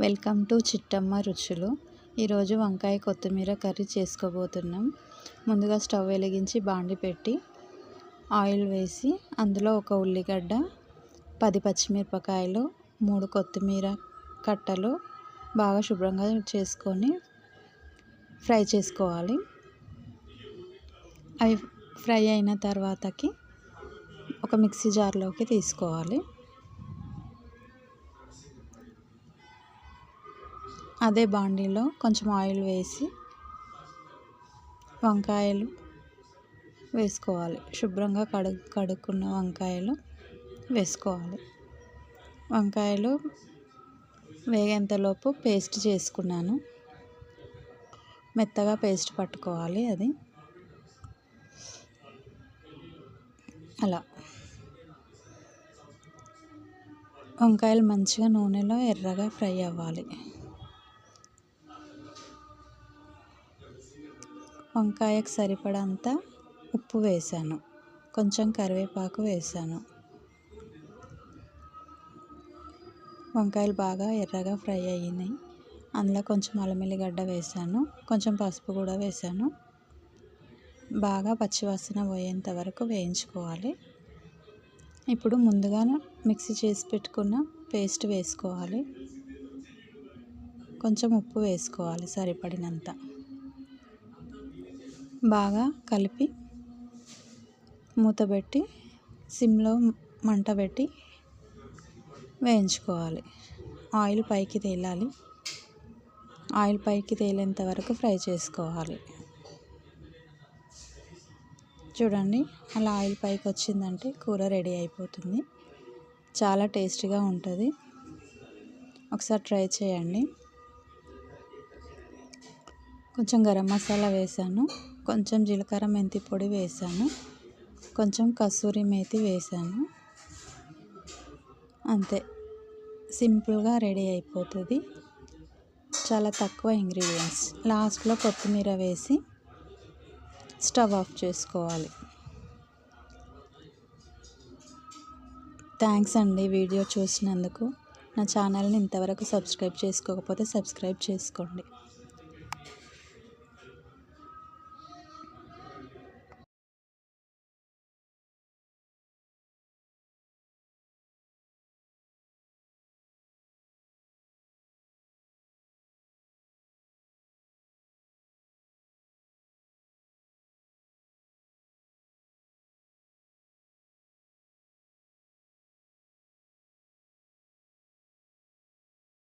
Welcome to Chittamma రుచులు. ఈరోజు వంకాయ కొత్తిమీర కర్రీ చేసుకోబోతున్నాం. ముందుగా స్టవ్ వెలిగించి బాండి పెట్టి ఆయిల్ వేసి అందులో ఒక ఉల్లిగడ్డ పది పచ్చిమిరపకాయలు మూడు కొత్తిమీర కట్టలు బాగా శుభ్రంగా చేసుకొని ఫ్రై చేసుకోవాలి. అవి ఫ్రై అయిన తర్వాతకి ఒక మిక్సీ జార్లోకి తీసుకోవాలి. అదే బాండీలో కొంచెం ఆయిల్ వేసి వంకాయలు వేసుకోవాలి. శుభ్రంగా కడు కడుక్కున్న వంకాయలు వేసుకోవాలి. వంకాయలు వేగేంతలోపు పేస్ట్ చేసుకున్నాను. మెత్తగా పేస్ట్ పట్టుకోవాలి అది. అలా. వంకాయలు మంచిగా నూనెలో ఎర్రగా ఫ్రై అవ్వాలి. వంకాయకు సరిపడంత ఉప్పు వేసాను. కొంచెం కరివేపాకు వేసాను. వంకాయలు బాగా ఎర్రగా ఫ్రై అయినాయి. అందులో కొంచెం అల్లమెల్లిగడ్డ వేసాను. కొంచెం పసుపు కూడా వేసాను. బాగా పచ్చివాసన పోయేంత వరకు వేయించుకోవాలి. ఇప్పుడు ముందుగా మిక్సీ చేసి పెట్టుకున్న పేస్ట్ వేసుకోవాలి. కొంచెం ఉప్పు వేసుకోవాలి సరిపడినంత. బాగా కలిపి మూతబెట్టి సిమ్లో మంట పెట్టి వేయించుకోవాలి. ఆయిల్ పైకి తేలాలి. ఆయిల్ పైకి తేలేంత వరకు ఫ్రై చేసుకోవాలి. చూడండి అలా ఆయిల్ పైకి వచ్చిందంటే కూర రెడీ అయిపోతుంది. చాలా టేస్టీగా ఉంటుంది. ఒకసారి ట్రై చేయండి. కొంచెం గరం మసాలా వేసాను. కొంచెం జీలకర్ర మెంతి పొడి వేసాను. కొంచెం కస్తూరి మేతి వేసాను. అంతే. సింపుల్గా రెడీ అయిపోతుంది. చాలా తక్కువ ఇంగ్రీడియంట్స్. లాస్ట్లో కొత్తిమీర వేసి స్టవ్ ఆఫ్ చేసుకోవాలి. థ్యాంక్స్ అండి వీడియో చూసినందుకు. నా ఛానల్ని ఇంతవరకు సబ్స్క్రైబ్ చేసుకోకపోతే సబ్స్క్రైబ్ చేసుకోండి.